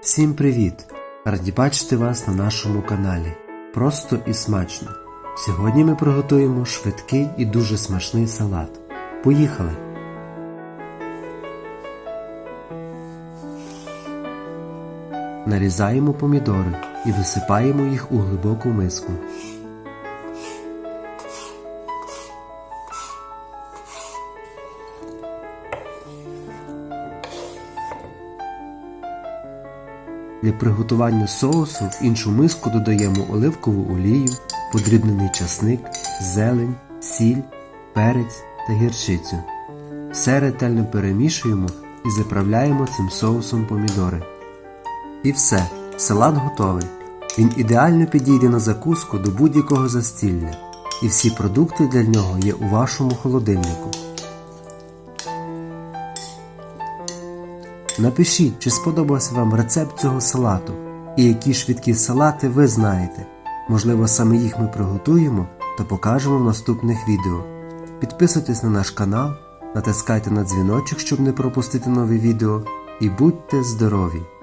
Всім привіт! Раді бачити вас на нашому каналі. Просто і смачно. Сьогодні ми приготуємо швидкий і дуже смачний салат. Поїхали! Нарізаємо помідори і висипаємо їх у глибоку миску. Для приготування соусу в іншу миску додаємо оливкову олію, подрібнений часник, зелень, сіль, перець та гірчицю. Все ретельно перемішуємо і заправляємо цим соусом помідори. І все, салат готовий. Він ідеально підійде на закуску до будь-якого застілля, і всі продукти для нього є у вашому холодильнику. Напишіть, чи сподобався вам рецепт цього салату і які швидкі салати ви знаєте. Можливо, саме їх ми приготуємо та покажемо в наступних відео. Підписуйтесь на наш канал, натискайте на дзвіночок, щоб не пропустити нові відео, і будьте здорові!